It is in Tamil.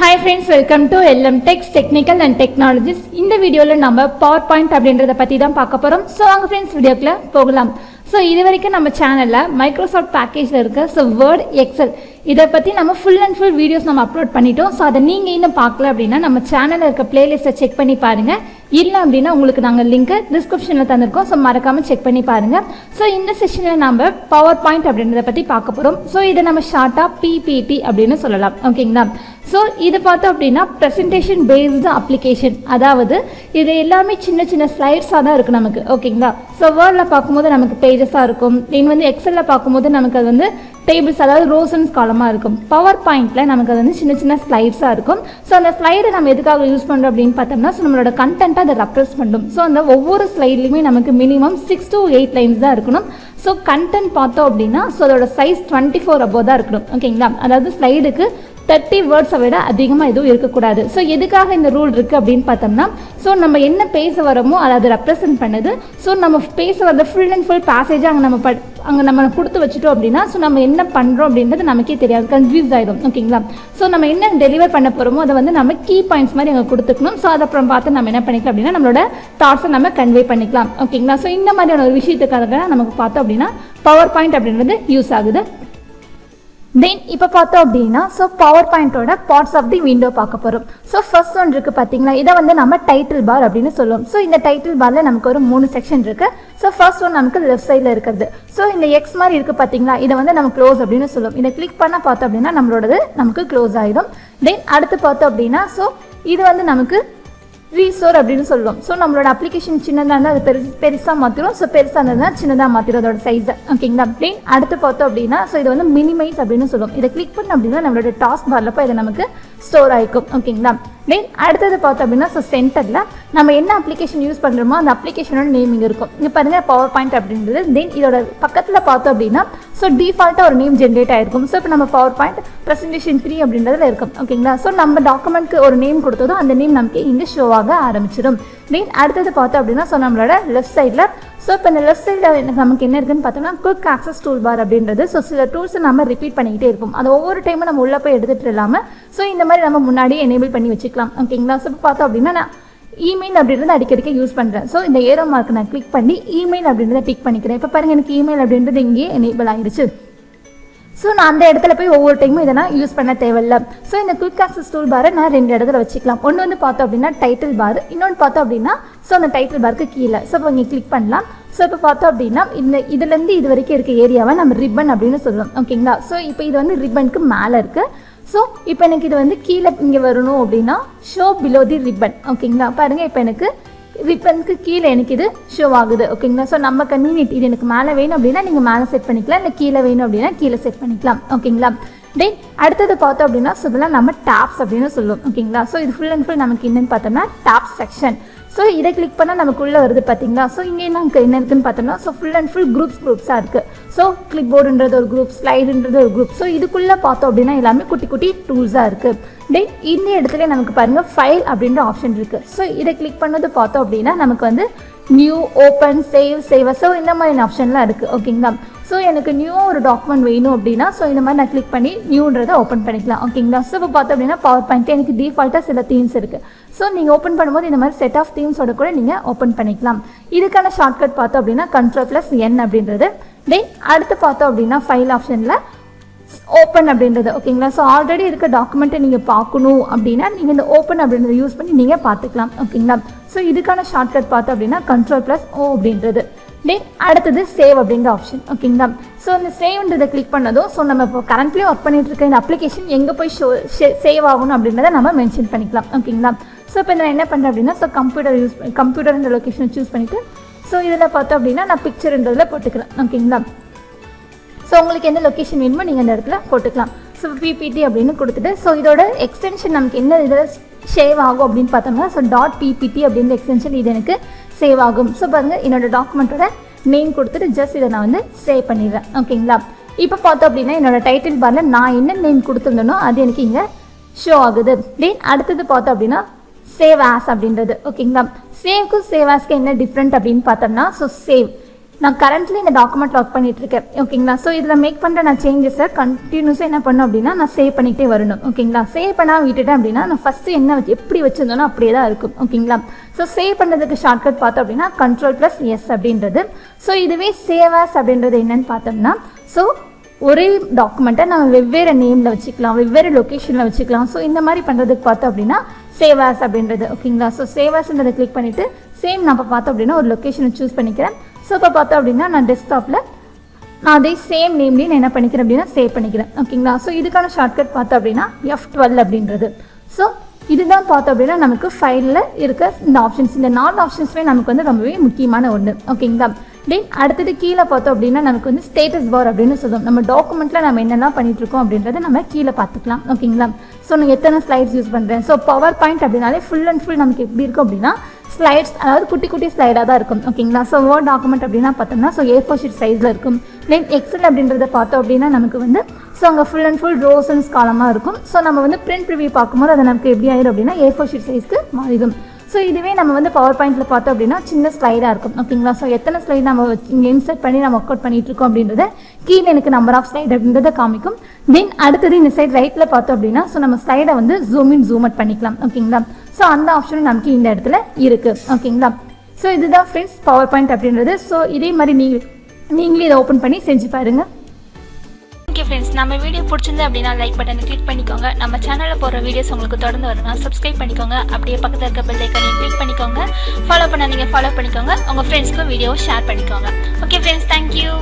Hi friends welcome to LM techs technical and technologies இந்த வீடியோவில் நம்ம பவர் பாயிண்ட் அப்படின்றத பற்றி தான் பார்க்க போகிறோம் ஸோ அங்கே ஃப்ரெண்ட்ஸ் வீடியோக்குள்ளே போகலாம். ஸோ இது வரைக்கும் நம்ம சேனலில் மைக்ரோசாஃப்ட் பேக்கேஜில் இருக்க ஸோ வேர்ட் எக்ஸல் இதை பற்றி நம்ம ஃபுல் அண்ட் ஃபுல் வீடியோஸ் நம்ம அப்லோட் பண்ணிட்டோம். ஸோ அதை நீங்கள் இன்னும் பார்க்கல அப்படின்னா நம்ம சேனலில் இருக்க பிளேலிஸ்ட்டை செக் பண்ணி பாருங்கள் இல்லை அப்படின்னா உங்களுக்கு நாங்கள் லிங்க்கை டிஸ்கிரிப்ஷனில் தந்திருக்கோம். ஸோ மறக்காமல் செக் பண்ணி பாருங்கள் ஸோ இந்த செஷனில் நம்ம பவர் பாயிண்ட் அப்படின்றத பற்றி பார்க்க போகிறோம் ஸோ இதை நம்ம ஷார்ட்டாக பிபிடி அப்படின்னு சொல்லலாம். ஓகேங்களா ஸோ இது பார்த்தோம் அப்படின்னா ப்ரெசன்டேஷன் பேஸ்டு அப்ளிகேஷன் அதாவது இது எல்லாமே சின்ன சின்ன ஸ்லைட்ஸாக தான் இருக்குது நமக்கு. ஓகேங்களா ஸோ வேர்டில் பார்க்கும்போது நமக்கு பேஜஸாக இருக்கும். தென் வந்து எக்ஸலில் பார்க்கும்போது நமக்கு அது வந்து டேபிள்ஸ் அதாவது ரோசன்ஸ் காலமாக இருக்கும். பவர் பாயிண்ட்டில் நமக்கு அது வந்து சின்ன சின்ன ஸ்லைட்ஸாக இருக்கும். ஸோ அந்த ஸ்லைடை நம்ம எதுக்காக யூஸ் பண்ணுறோம் அப்படின்னு பார்த்தோம்னா ஸோ நம்மளோட கண்டென்ட்டை அதை ரெப்ரஸ் பண்ணும். ஸோ அந்த ஒவ்வொரு ஸ்லைட்லையுமே நமக்கு minimum six to eight lines தான் இருக்கணும். ஸோ கண்டென்ட் பார்த்தோம் அப்படின்னா ஸோ அதோட சைஸ் டுவெண்ட்டி ஃபோர் அபோவ் தான் இருக்கணும். ஓகேங்களா அதாவது ஸ்லைடுக்கு தேர்ட்டி வேர்ட்ஸை விட அதிகமாக எதுவும் இருக்கக்கூடாது. ஸோ எதுக்காக இந்த ரூல் இருக்குது அப்படின்னு பார்த்தோம்னா ஸோ நம்ம என்ன பேச வரோமோ அதை அதை ரெப்ரசென்ட் பண்ணுது. ஸோ நம்ம பேச வரத ஃபுல் அண்ட் ஃபுல் பேசேஜாக அங்கே நம்ம பட் அங்கே நம்ம கொடுத்து வச்சுட்டோம் அப்படின்னா ஸோ நம்ம என்ன பண்ணுறோம் அப்படின்றது நமக்கே தெரியாது. கன்ஃபியூஸ் ஆகிடும் ஓகேங்களா ஸோ நம்ம என்ன டெலிவர் பண்ண போகிறோமோ அதை வந்து நம்ம கீ பாயிண்ட்ஸ் மாதிரி அங்கே கொடுத்துக்கணும். ஸோ அதை அப்புறம் பார்த்து நம்ம என்ன பண்ணிக்கலாம் அப்படின்னா நம்மளோட தாட்ஸை நம்ம கன்வே பண்ணிக்கலாம். ஓகேங்களா ஸோ இந்த மாதிரியான ஒரு விஷயத்துக்காக நமக்கு பார்த்தோம் அப்படின்னா பவர் பாயிண்ட் அப்படின்றது யூஸ் ஆகுது. தென் இப்போ பார்த்தோம் அப்படின்னா ஸோ பவர் பாயிண்டோட பார்ட்ஸ் ஆஃப் தி விண்டோ பார்க்க போகிறோம் ஸோ ஃபர்ஸ்ட் ஒன் இருக்குது பார்த்தீங்களா? இதை வந்து நம்ம டைட்டில் பார் அப்படின்னு சொல்லுவோம். ஸோ இந்த டைட்டில் பாரில் நமக்கு ஒரு மூணு செக்ஷன் இருக்குது ஸோ ஃபர்ஸ்ட் ஒன் நமக்கு லெஃப்ட் சைடில் இருக்கிறது. ஸோ இந்த எக்ஸ் மாதிரி இருக்குது பார்த்தீங்களா? இதை வந்து நம்ம க்ளோஸ் அப்படின்னு சொல்லுவோம். இதை கிளிக் பண்ண பார்த்தோம் அப்படின்னா நம்மளோடது நமக்கு க்ளோஸ் ஆகிடும் தென் அடுத்து பார்த்தோம் அப்படின்னா ஸோ இது வந்து நமக்கு ரீஸ்டோர் அப்படின்னு சொல்லுவோம் ஸோ நம்மளோட அப்ளிகேஷன் சின்னதாக இருந்தால் அது பெருசு பெருசாக மாற்றிடும் ஸோ பெருசாக இருந்ததுன்னா சின்னதாக மாற்றிடும் அதோட சைஸை ஓகேங்களா தென் அடுத்து பார்த்தோம் அப்படின்னா ஸோ இது வந்து மினிமைஸ் அப்படின்னு சொல்லுவோம் இதை கிளிக் பண்ண அப்படின்னா நம்மளோட டாஸ்க் பாரில் போய் இது நமக்கு ஸ்டோர் ஆகிக்கும் ஓகேங்களா தென் அடுத்தது பார்த்தோம் அப்படின்னா ஸோ சென்டரில் நம்ம என்ன அப்ளிகேஷன் யூஸ் பண்ணுறோமோ அந்த அப்ளிகேஷனோட நேம் இங்கே இருக்கும். இங்கே பாருங்கள் பவர் பாயிண்ட் அப்படின்றது. தென் இதோட பக்கத்தில் பார்த்தோம் அப்படின்னா ஸோ டிஃபால்ட்டாக ஒரு நேம் ஜென்ரேட் ஆயிருக்கும். ஸோ இப்போ நம்ம பவர் பாயிண்ட் ப்ரெசன்டேஷன் த்ரீ அப்படின்றதுல இருக்கும். ஓகேங்களா ஸோ நம்ம டாக்குமெண்ட்க்கு ஒரு நேம் கொடுத்ததும் அந்த நேம் நமக்கு இங்கே ஷோ ஆக ஆரம்பிச்சிடும். தென் அடுத்தது பார்த்தோம் அப்படின்னா ஸோ நம்மளோட லெஃப்ட் சைடில் ஸோ இப்போ இந்த லெஃப்ட் சைடில் நமக்கு என்ன இருக்குன்னு பார்த்தோம்னா குவிக் ஆக்சஸ் டூல் பார் அப்படின்றது. ஸோ சில டூல்ஸை நம்ம ரிப்பீட் பண்ணிக்கிட்டே இருப்போம். அது ஒவ்வொரு டைமும் நம்ம உள்ளே போய் எடுத்துகிட்டு இல்லாமல் ஸோ இந்த மாதிரி நம்ம முன்னாடியே எனேபிள் பண்ணி வச்சுக்கலாம் ஓகேங்களா? ஸோ இப்போ பார்த்தோம் அப்படின்னா நான் இமெயில் அப்படின்றது அடிக்கடிக்க யூஸ் பண்ணுறேன் ஸோ இந்த ஏரோ மார்க் நான் கிளிக் பண்ணி இமெயில் அப்படின்றத டிக் பண்ணிக்கிறேன். இப்போ பாருங்கள் எனக்கு இமெயில் அப்படின்றது இங்கேயே எனேபிள் ஆயிடுச்சு ஸோ நான் அந்த இடத்துல போய் ஒவ்வொரு டைமும் இதை நான் யூஸ் பண்ண தேவையில்ல. ஸோ இந்த குவிக் ஆக்சஸ் டூல் பாரை நான் ரெண்டு இடத்துல வச்சுக்கலாம். ஒன்று வந்து பார்த்தோம் அப்படின்னா டைட்டில் பார் இன்னொன்று பார்த்தோம் அப்படின்னா ஸோ அந்த டைட்டில் பாருக்கு கீழே. ஸோ இப்போ இங்கே கிளிக் பண்ணலாம். ஸோ இப்போ பார்த்தோம் அப்படின்னா இந்த இதுலேருந்து இது வரைக்கும் இருக்க ஏரியாவை நம்ம ரிப்பன் அப்படின்னு சொல்லுவோம். ஓகேங்களா? ஸோ இப்போ இது வந்து ரிப்பனுக்கு மேலே இருக்குது ஸோ இப்போ எனக்கு இது வந்து கீழே இங்கே வரணும் அப்படின்னா ஷோ பிலோ தி ரிப்பன் ஓகேங்களா பாருங்கள் இப்போ எனக்கு ரிப்பனுக்கு கீழே எனக்கு இது ஷோ ஆகுது. ஓகேங்களா ஸோ நம்ம கன்வீனியன்ட் இது எனக்கு மேலே வேணும் அப்படின்னா நீங்கள் மேலே செட் பண்ணிக்கலாம். இல்லை கீழே வேணும் அப்படின்னா கீழே செட் பண்ணிக்கலாம். ஓகேங்களா தென் அடுத்தது பார்த்தோம் அப்படின்னா ஸோ இதெல்லாம் நம்ம டாப்ஸ் அப்படின்னு சொல்லுவோம். ஓகேங்களா ஸோ இது ஃபுல் அண்ட் ஃபுல் நமக்கு என்னென்னு பார்த்தோம்னா டாப் செக்ஷன் ஸோ இதை கிளிக் பண்ணால் நமக்குள்ளே வருது பார்த்தீங்களா ஸோ இங்கே நமக்கு என்ன இருக்குன்னு பார்த்தோம்னா so full and full groups குரூப்ஸாக இருக்குது ஸோ கிளிக் போர்டுன்றது ஒரு குரூப் ஸ்லைடுன்றது ஒரு குரூப் ஸோ இதுக்குள்ளே பார்த்தோம் அப்படின்னா எல்லாமே குட்டி குட்டி டூல்ஸாக இருக்குது தென் இந்த இடத்துல நமக்கு பாருங்கள் ஃபைல் அப்படின்ற ஆப்ஷன் இருக்குது ஸோ இதை கிளிக் பண்ணது பார்த்தோம் அப்படின்னா நமக்கு வந்து new open save save so இந்த மாதிரி ஆப்ஷன்லாம் இருக்குது ஓகேங்களா ஸோ எனக்கு நியூ ஒரு டாக்குமெண்ட் வேணும் அப்படின்னா ஸோ இந்த மாதிரி நான் கிளிக் பண்ணி நியூன்றதை ஓப்பன் பண்ணிக்கலாம். ஓகேங்களா ஸோ இப்போ பார்த்தோம் அப்படின்னா பவர் பாயிண்ட் எனக்கு டிஃபால்ட்டாக சில தீம்ஸ் இருக்குது ஸோ நீங்கள் ஓப்பன் பண்ணும்போது இந்த மாதிரி செட் ஆஃப் தீம்ஸோட கூட நீங்கள் ஓப்பன் பண்ணிக்கலாம். இதுக்கான ஷார்ட்கட் பார்த்தோம் அப்படின்னா கண்ட்ரோல் ப்ளஸ் என் அப்படின்றது. தென் அடுத்து பார்த்தோம் அப்படின்னா ஃபைல் ஆப்ஷனில் ஓப்பன் அப்படின்றது. ஓகேங்களா ஸோ ஆல்ரெடி இருக்க டாக்குமெண்ட்டை நீங்கள் பார்க்கணும் அப்படின்னா நீங்கள் இந்த ஓப்பன் அப்படின்றத யூஸ் பண்ணி நீங்கள் பார்த்துக்கலாம். ஓகேங்களா ஸோ இதுக்கான ஷார்ட்கட் பார்த்தோம் அப்படின்னா கண்ட்ரோல் ப்ளஸ் ஓ அப்படின்றது. தென் அடுத்தது சேவ் அப்படின்ற ஆப்ஷன் ஓகேங்களா ஸோ இந்த சேவ்ன்றதை கிளிக் பண்ணதும் ஸோ நம்ம இப்போ கரண்ட்லி ஒர்க் பண்ணிட்டு இருக்க இந்த அப்ளிகேஷன் எங்கே போய் ஷோ சேவ் ஆகணும் அப்படின்றத நம்ம மென்ஷன் பண்ணிக்கலாம். ஓகேங்களா ஸோ இப்போ நான் என்ன பண்ணுறேன் அப்படின்னா ஸோ கம்ப்யூட்டர் யூஸ் கம்ப்யூட்டர்ன்ற லொக்கேஷனை சூஸ் பண்ணிவிட்டு ஸோ இதில் பார்த்தோம் அப்படின்னா நான் பிக்சர்ன்றதில் போட்டுக்கிறேன் ஓகேங்களா ஸோ உங்களுக்கு எந்த லொக்கேஷன் வேணுமோ நீங்கள் அந்த இடத்துல போட்டுக்கலாம். ஸோ பிபிடி அப்படின்னு கொடுத்துட்டு ஸோ இதோட எக்ஸ்டென்ஷன் நமக்கு என்ன இதில் சேவ் ஆகும் அப்படின்னு பார்த்தோம்னா ஸோ டாட் பிபிடி அப்படின்ற எக்ஸ்டென்ஷன் இது எனக்கு சேவ் ஆகும். ஸோ பாருங்கள் என்னோடய டாக்குமெண்ட்டோட நேம் கொடுத்துட்டு ஜஸ்ட் இதை நான் வந்து சேவ் பண்ணிடுறேன். ஓகேங்களா? இப்போ பார்த்தோம் அப்படின்னா என்னோடய டைட்டில் பாரில் நான் என்ன நேம் கொடுத்துருந்தேனோ அது எனக்கு இங்கே ஷோ ஆகுது. தென் அடுத்தது பார்த்தோம் அப்படின்னா சேவ் ஆஸ் அப்படின்றது. ஓகேங்களா? சேவ்க்கும் சேவ் ஆஸ்க்கு என்ன டிஃப்ரெண்ட் அப்படின்னு பார்த்தோம்னா ஸோ சேவ் நான் கரண்ட்லி இந்த டாக்குமெண்ட் ஒர்க் பண்ணிட்டு இருக்கேன் ஓகேங்களா ஸோ இதில் மேக் பண்ணுற நான் சேஞ்சஸை கண்டினியூஸாக என்ன பண்ணும் அப்படின்னா நான் சேவ் பண்ணிக்கிட்டே வரணும். ஓகேங்களா சேவ் பண்ணால் விட்டுட்டேன் அப்படின்னா நான் ஃபஸ்ட்டு என்ன வச்சு எப்படி வச்சிருந்தோன்னா அப்படியே தான் இருக்கும். ஓகேங்களா ஸோ சேவ் பண்ணுறதுக்கு ஷார்ட்கட் பார்த்தோம் அப்படின்னா கண்ட்ரோல் ப்ளஸ் எஸ் அப்படின்றது. ஸோ இதுவே சேவாஸ் அப்படின்றது என்னன்னு பார்த்தோம்னா ஸோ ஒரே டாக்குமெண்ட்டை நம்ம வெவ்வேறு நேமில் வச்சுக்கலாம் வெவ்வேறு லொக்கேஷனில் வச்சுக்கலாம். ஸோ இந்த மாதிரி பண்ணுறதுக்கு பார்த்தோம் அப்படின்னா சேவாஸ் அப்படின்றது. ஓகேங்களா ஸோ சேவாஸ்ன்றதை கிளிக் பண்ணிவிட்டு சேம் நம்ம பார்த்தோம் அப்படின்னா ஒரு லொக்கேஷனை சூஸ் பண்ணிக்கிறேன். ஸோ இப்போ பார்த்தோம் அப்படின்னா நான் டெஸ்க்டாப்பில் நான் அதே சேம் நேம்லேயும் நான் என்ன பண்ணிக்கிறேன் அப்படின்னா சேவ் பண்ணிக்கிறேன். ஓகேங்களா ஸோ இதுக்கான ஷார்ட்கட் பார்த்தோம் அப்படின்னா எஃப் டுவெல் அப்படின்றது. ஸோ இதுதான் பார்த்தோம் அப்படின்னா நமக்கு ஃபைலில் இருக்க இந்த ஆப்ஷன்ஸ் இந்த நாலு ஆப்ஷன்ஸுமே நமக்கு வந்து ரொம்பவே முக்கியமான ஒன்று ஓகேங்களா தென் அடுத்தது கீழே பார்த்தோம் அப்படின்னா நமக்கு வந்து ஸ்டேட்டஸ் பார் அப்படின்னு சொல்லுவோம். நம்ம டாக்குமெண்ட்டில் நம்ம என்னெல்லாம் பண்ணிட்டுருக்கோம் அப்படின்றத நம்ம கீழே பார்த்துக்கலாம். ஓகேங்களா ஸோ நான் எத்தனை ஸ்லைட்ஸ் யூஸ் பண்ணுறேன் ஸோ பவர் பாயிண்ட் அப்படின்னாலே ஃபுல் அண்ட் ஃபுல் நமக்கு எப்படி இருக்கும் அப்படின்னா ஸ்லைட்ஸ் அதாவது குட்டி குட்டி ஸ்லைடாக தான் இருக்கும். ஓகேங்களா ஸோ வேர்ட் டாக்குமெண்ட் அப்படின்னா பார்த்தோம்னா ஸோ ஏ ஃபோர் ஷீட் சைஸில் இருக்கும். தென் எக்ஸல் அப்படின்றத பார்த்தோம் அப்படின்னா நமக்கு வந்து ஸோ அங்கே full and full rows and காலமாக இருக்கும். ஸோ நம்ம வந்து பிரிண்ட் ரிவ்யூ பார்க்கும்போது அது நமக்கு எப்படி ஆயிடும் அப்படின்னா ஏ ஃபோர் ஷீட் சைஸ்க்கு மாறிடும். ஸோ இதுவே நம்ம வந்து பவர் பாயிண்ட்டில் பார்த்தோம் அப்படின்னா சின்ன ஸ்லைடாக இருக்கும். ஓகேங்களா ஸோ எத்தனை ஸ்லைட் நம்ம இங்கே இன்சர்ட் பண்ணி நம்ம ஒர்க் அவுட் பண்ணிட்டு இருக்கோம் அப்படின்றத கீழே எனக்கு நம்பர் ஆஃப் ஸ்லைட் அப்படின்றத காமிக்கும். தென் அடுத்தது இந்த சைட் ரைட்டில் பார்த்தோம் அப்படின்னா ஸோ நம்ம ஸ்லைடை வந்து ஜூம் இன் ஜூம் அவுட் பண்ணிக்கலாம். ஓகேங்களா ஸோ அந்த ஆப்ஷனும் நமக்கு இந்த இடத்துல இருக்குது ஓகேங்களா ஸோ இதுதான் ஃப்ரெண்ட்ஸ் பவர் பாயிண்ட் அப்படின்றது. ஸோ இதே மாதிரி நீங்கள் நீங்களே இதை ஓப்பன் பண்ணி செஞ்சு பாருங்கள் ஓகே ஃப்ரெண்ட்ஸ் நம்ம வீடியோ பிடிச்சிருந்து அப்படின்னா லைக் பட்டனை கிளிக் பண்ணிக்கோங்க. நம்ம சேனலில் போகிற வீடியோஸ் உங்களுக்கு தொடர்ந்து வரணும்னா சப்ஸ்கிரைப் பண்ணிக்கோங்க. அப்படியே பக்கத்தில் இருக்க பெல் ஐக்கனையும் கிளிக் பண்ணிக்கோங்க. ஃபாலோ பண்ண நீங்கள் ஃபாலோ பண்ணிக்கோங்க. உங்கள் ஃப்ரெண்ட்ஸ்க்கும் வீடியோவை ஷேர் பண்ணிக்கோங்க. Okay friends thank you